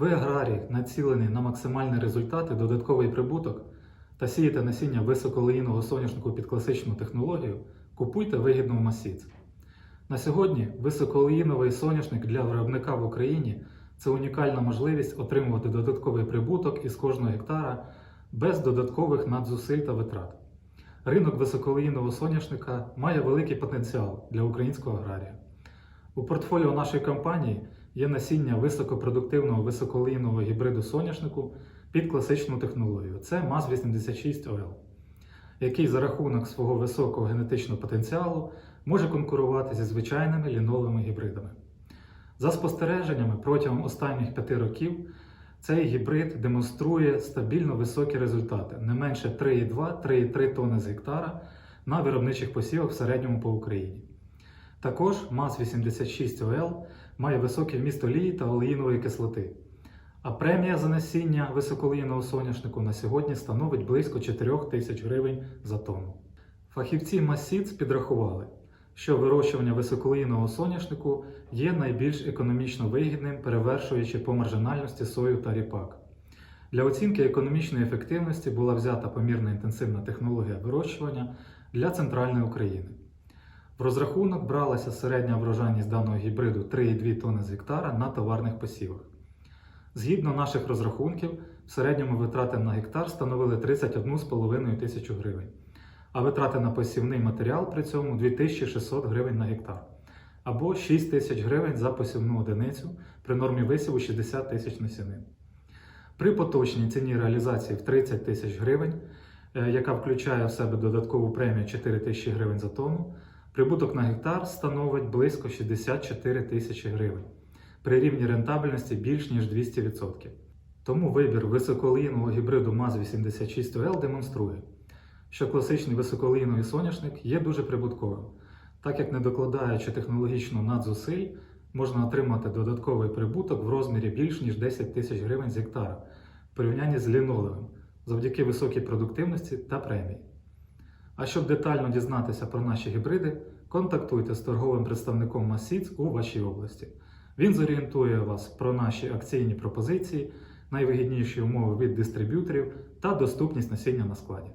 Ви аграрій, націлені на максимальні результати, додатковий прибуток та сієте насіння високолеїного соняшнику під класичну технологію, купуйте вигідно в Масіц. На сьогодні високолеїновий соняшник для виробника в Україні це унікальна можливість отримувати додатковий прибуток із кожного гектара без додаткових надзусиль та витрат. Ринок високолеїнового соняшника має великий потенціал для українського аграрія. У портфоліо нашої компанії є насіння високопродуктивного високолеїнового гібриду соняшнику під класичну технологію. Це МАЗ-86ОЛ, який за рахунок свого високого генетичного потенціалу може конкурувати зі звичайними ліновими гібридами. За спостереженнями протягом останніх п'яти років цей гібрид демонструє стабільно високі результати не менше 3,2-3,3 тонни з гектара на виробничих посівах в середньому по Україні. Також МАЗ-86ОЛ має високий вміст олії та олеїнової кислоти. А премія за насіння високолеїного соняшнику на сьогодні становить близько 4 тисяч гривень за тонну. Фахівці Масіц підрахували, що вирощування високолеїного соняшнику є найбільш економічно вигідним, перевершуючи по маржинальності сою та ріпак. Для оцінки економічної ефективності була взята помірно інтенсивна технологія вирощування для центральної України. В розрахунок бралася середня врожайність даного гібриду 3,2 тонни з гектара на товарних посівах. Згідно наших розрахунків, в середньому витрати на гектар становили 31,5 тисячу гривень, а витрати на посівний матеріал при цьому 2600 гривень на гектар, або 6 тисяч гривень за посівну одиницю при нормі висіву 60 тисяч насінин. При поточній ціні реалізації в 30 тисяч гривень, е, яка включає в себе додаткову премію 4 тисячі гривень за тонну, прибуток на гектар становить близько 64 тисячі гривень при рівні рентабельності більш ніж 200%. Тому вибір високолійного гібриду МАЗ-86ОЛ демонструє, що класичний високолійний соняшник є дуже прибутковим, так як не докладаючи технологічно надзусиль, можна отримати додатковий прибуток в розмірі більш ніж 10 тисяч гривень з гектара в порівнянні з лінолевим завдяки високій продуктивності та премії. А щоб детально дізнатися про наші гібриди, контактуйте з торговим представником Масіц у вашій області. Він зорієнтує вас про наші акційні пропозиції, найвигідніші умови від дистриб'юторів та доступність насіння на складі.